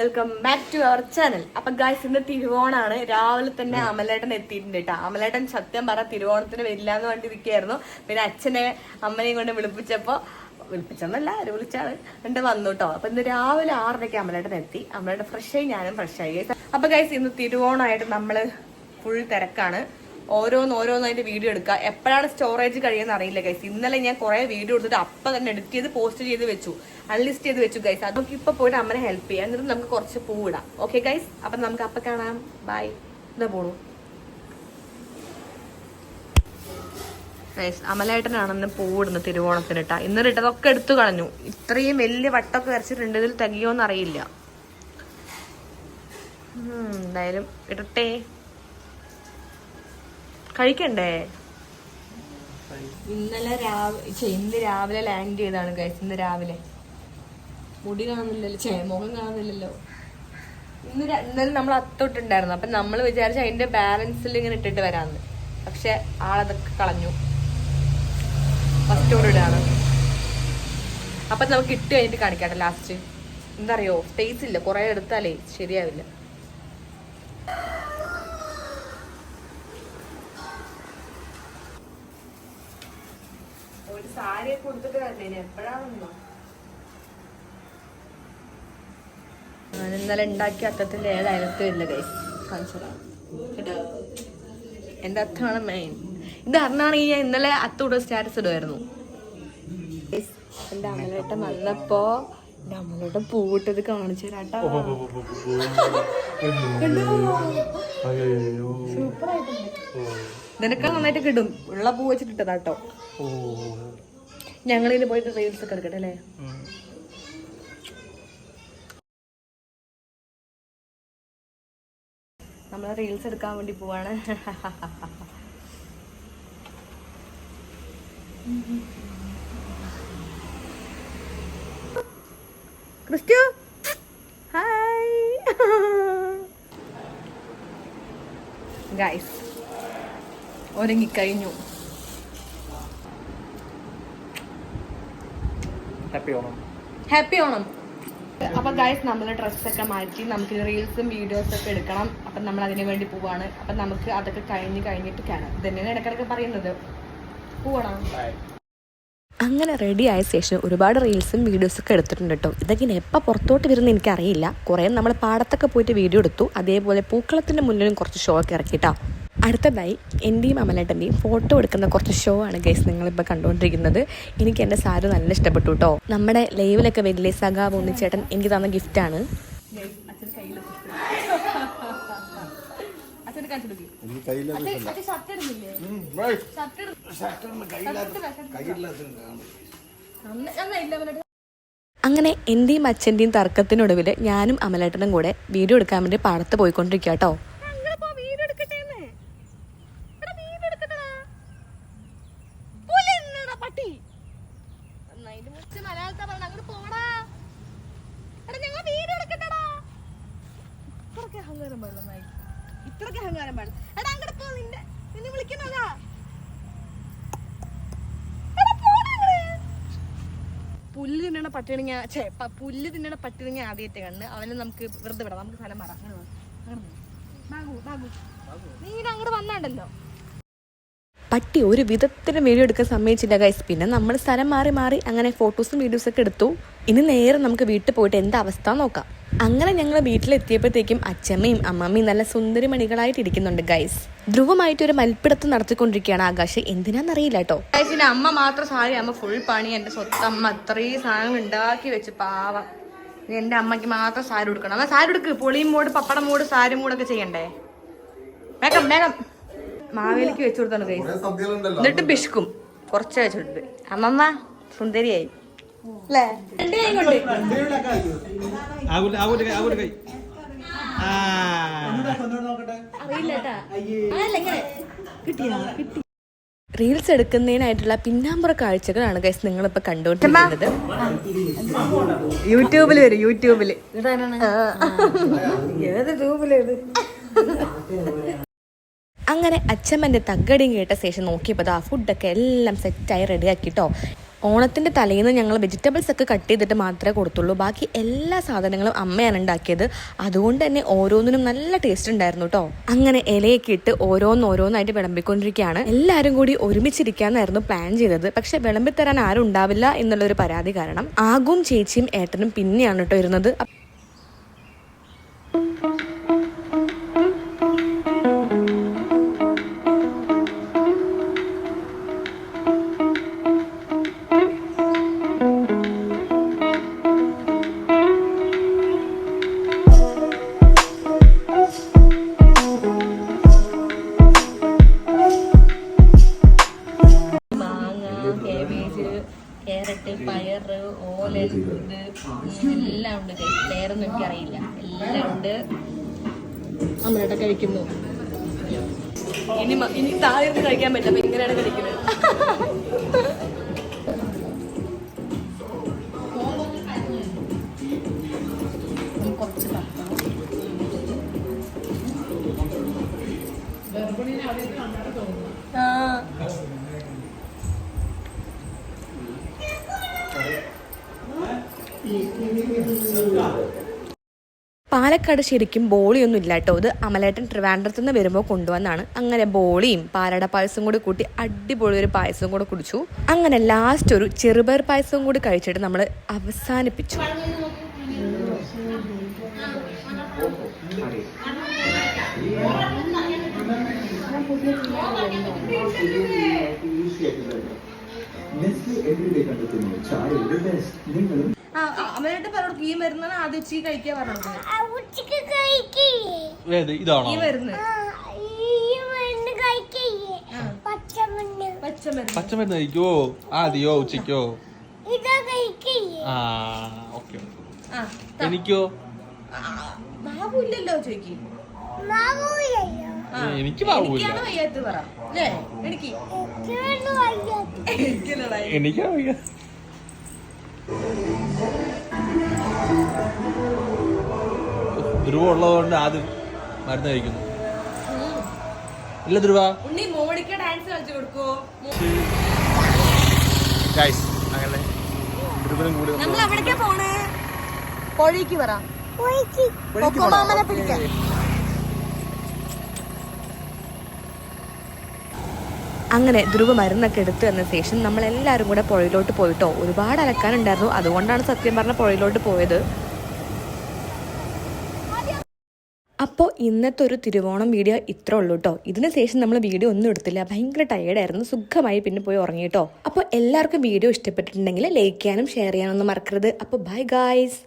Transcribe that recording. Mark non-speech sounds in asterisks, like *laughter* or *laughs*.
Welcome back to our channel അപ്പൊ guys ഇന്ന് തിരുവോണാണ്. രാവിലെ തന്നെ അമലേട്ടൻ എത്തിയിട്ടുണ്ട് കേട്ടോ. അമലേട്ടൻ സത്യം പറ തിരുവോണത്തിന് വരില്ല എന്ന് കണ്ടിരിക്കുകയായിരുന്നു. പിന്നെ അച്ഛനെ അമ്മനെയും കൊണ്ട് വിളിപ്പിച്ചപ്പോ വിളിപ്പിച്ചെന്നല്ല ആര് വിളിച്ചാണ്? എന്നിട്ട് വന്നു കേട്ടോ അപ്പൊ ഇന്ന് രാവിലെ ആറരയ്ക്ക് അമലേട്ടൻ എത്തി. അമലേട്ടൻ ഫ്രഷ് ആയി ഞാനും ഫ്രഷ് ആയി. അപ്പൊ ഗൈസ് ഇന്ന് തിരുവോണമായിട്ട് നമ്മൾ ഫുൾ തിരക്കാണ്. ഓരോന്ന് ഓരോന്ന് ഓരോന്നായിട്ട് വീഡിയോ എടുക്കുക. എപ്പോഴാണ് സ്റ്റോറേജ് കഴിയുമെന്ന് അറിയില്ല ഗൈസ് ഇന്നലെ ഞാൻ കുറെ വീഡിയോ എടുത്തിട്ട് അപ്പം തന്നെ എഡിറ്റ് ചെയ്ത് പോസ്റ്റ് ചെയ്ത് വെച്ചു. അൺലിസ്റ്റ് ചെയ്ത് വെച്ചു ഗൈസ് അത് നമുക്ക് ഇപ്പൊ പോയിട്ട് അമ്മനെ ഹെൽപ്പ് ചെയ്യാം. എന്നിട്ട് നമുക്ക് കുറച്ച് പൂവിടാം ഓക്കെ ഗൈസ് അപ്പൊ നമുക്ക് അപ്പൊ കാണാം. ബൈ എന്താ പോണു. ഗൈസ് അമലേട്ടനാണെന്ന് പൂവിടുന്നത് തിരുവോണത്തിന് ഇട്ടാ ഇന്നലെ ഇട്ടതൊക്കെ എടുത്തു കളഞ്ഞു. ഇത്രയും വലിയ വട്ടൊക്കെ വരച്ചിട്ടുണ്ട്. ഇതിൽ തികയോന്നറിയില്ല എന്തായാലും ഇടട്ടെ. കഴിക്കണ്ടേ? ഇന്നലെ രാവിലെ ഇന്ന് രാവിലെ ലാൻഡ് ചെയ്താണ് ഗൈസ് ഇന്ന് രാവിലെ. മുടി കാണുന്നില്ലല്ലോ ചേ മുഖം കാണുന്നില്ലല്ലോ. ഇന്ന് ഇന്നലെ നമ്മൾ അത്തോട്ടുണ്ടായിരുന്നു. അപ്പൊ നമ്മൾ വിചാരിച്ച അതിന്റെ ബാലൻസിൽ ഇങ്ങനെ ഇട്ടിട്ട് വരാന്ന്. പക്ഷെ ആളതൊക്കെ കളഞ്ഞു. ഫസ്റ്റ് ഓർഡർ ഇടാണ്. അപ്പൊ നമുക്ക് ഇട്ട് കഴിഞ്ഞിട്ട് കാണിക്കാട്ടെ ലാസ്റ്റ് എന്താ അറിയോ? സ്പേസ് ഇല്ല. കുറെ എടുത്താലേ ശരിയാവില്ല. ഒരു സാരിയൊക്കെ കൊടുത്തിട്ട് വരണേ എപ്പോഴാണെന്നോ ഇന്നലെ ഉണ്ടാക്കിയ അത്തത്തിന്റെ ഏത് ഇല്ല അത്തമാണ് മെയിൻ ഇത് അറിഞ്ഞാണെങ്കിൽ ഞാൻ ഇന്നലെ അത്തോട് സ്റ്റാറ്റസ് ഇടുമായിരുന്നു എന്റെ അമലേട്ടൻ വന്നപ്പോ അമലേട്ടൻ പൂവിട്ടത് കാണിച്ചു തരാട്ടോ നിനക്ക് നന്നായിട്ട് കിട്ടും ഉള്ള പൂ വെച്ചിട്ടിട്ടതാട്ടോ. ഞങ്ങളിനി പോയിട്ട് റീൽസ് ഒക്കെ എടുക്കട്ടെ അല്ലേ? നമ്മൾ റീൽസ് എടുക്കാൻ വേണ്ടി പോവാണ്. ക്രിസ്റ്റു? ഹായ്. ഗൈസ് ഒരുങ്ങിക്കഴിഞ്ഞു. ഹാപ്പി ഓണം. ഹാപ്പി ഓണം. അപ്പൊ ഗൈസ് ഡ്രസ്സ് ഡ്രസ്സൊക്കെ മാറ്റി നമുക്ക് റീൽസും വീഡിയോസും ഒക്കെ എടുക്കണം. അപ്പൊ നമ്മൾ അതിനു വേണ്ടി പോവാണ്. അപ്പൊ നമുക്ക് അതൊക്കെ കഴിഞ്ഞ് കഴിഞ്ഞിട്ട് കാണാം. ഇതന്നെയാണ് ഇടക്കിടക്ക് പറയുന്നത്. പോവണം. അങ്ങനെ റെഡി ആയ ശേഷം ഒരുപാട് റീൽസും വീഡിയോസും ഒക്കെ എടുത്തിട്ടുണ്ട് കേട്ടോ ഇതൊക്കെ എപ്പോൾ പുറത്തോട്ട് വരുന്ന എനിക്കറിയില്ല. കുറേ നമ്മൾ പാടത്തൊക്കെ പോയിട്ട് വീഡിയോ എടുത്തു. അതേപോലെ പൂക്കളത്തിന്റെ മുന്നിലും കുറച്ച് ഷോ ഒക്കെ ഇറക്കിയിട്ടാ അടുത്തതായി എന്റെയും അമലേട്ടന്റെയും ഫോട്ടോ എടുക്കുന്ന കുറച്ച് ഷോ ആണ് ഗൈസ് നിങ്ങളിപ്പോൾ കണ്ടുകൊണ്ടിരിക്കുന്നത് എനിക്ക് എന്റെ സാരി നല്ല ഇഷ്ടപ്പെട്ടു കേട്ടോ നമ്മുടെ ലൈവിലൊക്കെ വലിയ സഖാവ് ഒന്നിച്ചേട്ടൻ എനിക്ക് തന്ന ഗിഫ്റ്റാണ് അങ്ങനെ എന്റെയും അച്ഛന്റെയും തർക്കത്തിനൊടുവിൽ ഞാനും അമലേട്ടനും കൂടെ വീഡിയോ എടുക്കാൻ വേണ്ടി പാടത്ത് പോയിക്കൊണ്ടിരിക്കുക കേട്ടോ ഇത്രക്ക് അഹങ്കാരം പാടില്ല. എടാ അങ്ങോട്ട് പോ നിന്റെ നിന്നെ വിളിക്കുന്നതാ പുല്ല് തിന്നണ പട്ടിണിങ്ങ ചേ പുല്ല് തിന്നണ പട്ടിണിങ്ങ ആദ്യത്തെ കണ്ണ്. അവനെ നമുക്ക് വെറുതെ വിടാം. നമുക്ക് സ്ഥലം മാറാം. നീ അങ്ങോട്ട് വന്നാണ്ടല്ലോ. പട്ടി ഒരു വിധത്തിലും വീഡിയോ എടുക്കാൻ സമ്മതിച്ചില്ല ഗൈസ് പിന്നെ നമ്മൾ സ്ഥലം മാറി മാറി അങ്ങനെ ഫോട്ടോസും വീഡിയോസൊക്കെ എടുത്തു. ഇനി നേരെ നമുക്ക് വീട്ടിൽ പോയിട്ട് എന്താ അവസ്ഥ നോക്കാം. അങ്ങനെ ഞങ്ങൾ വീട്ടിലെത്തിയപ്പോഴത്തേക്കും അച്ഛമ്മയും അമ്മമ്മയും നല്ല സുന്ദരി മണികളായിട്ട് ഇരിക്കുന്നുണ്ട് ഗൈസ് ധ്രുവമായിട്ട് ഒരു മൽപ്പിടത്ത് നടത്തിക്കൊണ്ടിരിക്കുകയാണ് ആകാശ്. എന്തിനാന്നറിയില്ല കേട്ടോ. ഗൈസിന്റെ അമ്മ മാത്രം സാരി അമ്മ ഫുൾ പണി എന്റെ സ്വത്തമ്മ അത്രയും സാധനങ്ങൾ ഉണ്ടാക്കി വെച്ച് പാവം. എന്റെ അമ്മയ്ക്ക് മാത്രം സാരി കൊടുക്കണം അമ്മ സാരി കൊടുക്ക് പൊളിയും മൂട് പപ്പടം മൂട് സാരി മൂടൊക്കെ ചെയ്യണ്ടേ? വേഗം വേഗം മാവേലിക്ക് വെച്ചു കൊടുത്താണ് ഗൈസ് എന്നിട്ട് ബിഷ്കും. കുറച്ച് വെച്ചിട്ടുണ്ട്. അമ്മമ്മ സുന്ദരിയായി. അല്ലേ? രണ്ട് കൈ കൊണ്ട്. അറിയില്ല റീൽസ് എടുക്കുന്നതിനായിട്ടുള്ള പിന്നാമ്പുറ കാഴ്ചകളാണ് ഗൈസ് നിങ്ങളിപ്പോൾ കണ്ടുകൊണ്ടിരിക്കുന്നത്. യൂട്യൂബിൽ വരും യൂട്യൂബിൽ ഏത് ട്യൂബിലേത് അങ്ങനെ അച്ഛമ്മന്റെ തగ్గടിയും കേട്ട ശേഷം നോക്കിയപ്പോൾ ആ ഫുഡൊക്കെ എല്ലാം സെറ്റായി റെഡിയാക്കിട്ടോ ഓണത്തിന്റെ തലേന്ന് ഞങ്ങൾ വെജിറ്റബിൾസ് ഒക്കെ കട്ട് ചെയ്തിട്ട് മാത്രമേ കൊടുത്തുള്ളൂ. ബാക്കി എല്ലാ സാധനങ്ങളും അമ്മയാണ് ഉണ്ടാക്കിയത്. അതുകൊണ്ട് തന്നെ ഓരോന്നിനും നല്ല ടേസ്റ്റ് ഉണ്ടായിരുന്നു കേട്ടോ അങ്ങനെ ഇലയൊക്കെ ഇട്ട് ഓരോന്നോരോന്നായിട്ട് വിളമ്പിക്കൊണ്ടിരിക്കുകയാണ്. എല്ലാവരും കൂടി ഒരുമിച്ചിരിക്കാന്നായിരുന്നു പ്ലാൻ ചെയ്തത്. പക്ഷെ വിളമ്പി തരാൻ ആരും ഉണ്ടാവില്ല എന്നുള്ളൊരു പരാതി കാരണം ആകും ചേച്ചിയും ഏട്ടനും പിന്നെയാണ് കേട്ടോ ഇരുന്നത്. മാങ്ങ ക്യാരറ്റ് പയറ് ഓല ഉണ്ട് എല്ലാം ഉണ്ട്. guys. എനിക്ക് എനിക്കറിയില്ല. എല്ലാം ഉണ്ട്. അമ്മയുടെ കഴിക്കുന്നു. ഇനി ഇനി താഴെ കഴിക്കാൻ പറ്റില്ല. അപ്പൊ കഴിക്കുന്നത്. പാലക്കാട് ശരിക്കും ബോളിയൊന്നും ഇല്ല കേട്ടോ. ഇത് അമലേട്ടൻ ട്രിവാൻഡ്രത്തു നിന്ന് വരുമ്പോൾ കൊണ്ടുവന്നാണ്. അങ്ങനെ ബോളിയും പാലട പായസം കൂടി കൂട്ടി അടിപൊളി ഒരു പായസം കൂടെ കുടിച്ചു. അങ്ങനെ ലാസ്റ്റ് ഒരു ചെറുപയർ പായസം കൂടി കഴിച്ചിട്ട് നമ്മൾ അവസാനിപ്പിച്ചു. ചായ നിങ്ങളും ആ അമ്മയുടെ പറഞ്ഞോട് ഈ മരുന്നാണ് ആദ്യം ഉച്ചയ്ക്ക് കഴിക്കാൻ പറഞ്ഞത്. ഇതാണോ? ഈ മരുന്ന്. ആ, ഈ മണ്ണ് കഴിക്കില്ലേ? പച്ചമണ്ണ് പച്ചമരുന്ന്. കഴിക്കോ? ആദ്യോ ഉച്ചയ്ക്കോ? ആ ഓക്കെ ആ എനിക്കോ? ബാബു ഇല്ലല്ലോ ചോയ്ക്ക്. എനിക്ക് ബാബുവില്ല. എനിക്കാണ് വയ്യാത്ത *laughs* ധ്രുവ ഉള്ളതുകൊണ്ട് ആദ്യം മരുന്ന് കഴിക്കുന്നു. ഇല്ല ധ്രുവ. അങ്ങനെ ധ്രുവനും കൂടി പറ. കൊക്കോമാമനെ അങ്ങനെ ധ്രുവ മരുന്നൊക്കെ എടുത്തു വന്ന ശേഷം നമ്മൾ എല്ലാവരും കൂടെ പുഴയിലോട്ട് പോയിട്ടോ. ഒരുപാട് അലക്കാനുണ്ടായിരുന്നു. അതുകൊണ്ടാണ് സത്യം പറഞ്ഞ പുഴയിലോട്ട് പോയത്. അപ്പോൾ ഇന്നത്തെ ഒരു തിരുവോണം വീഡിയോ ഇത്ര ഉള്ളൂ കേട്ടോ ഇതിന് ശേഷം നമ്മൾ വീഡിയോ ഒന്നും എടുത്തില്ല. ഭയങ്കര ടയേർഡായിരുന്നു സുഖമായി പിന്നെ പോയി ഉറങ്ങി കേട്ടോ അപ്പോൾ എല്ലാവർക്കും വീഡിയോ ഇഷ്ടപ്പെട്ടിട്ടുണ്ടെങ്കിൽ ലൈക്ക് ചെയ്യാനും ഷെയർ ചെയ്യാനൊന്നും മറക്കരുത്. അപ്പോൾ ബൈ ഗായ്സ്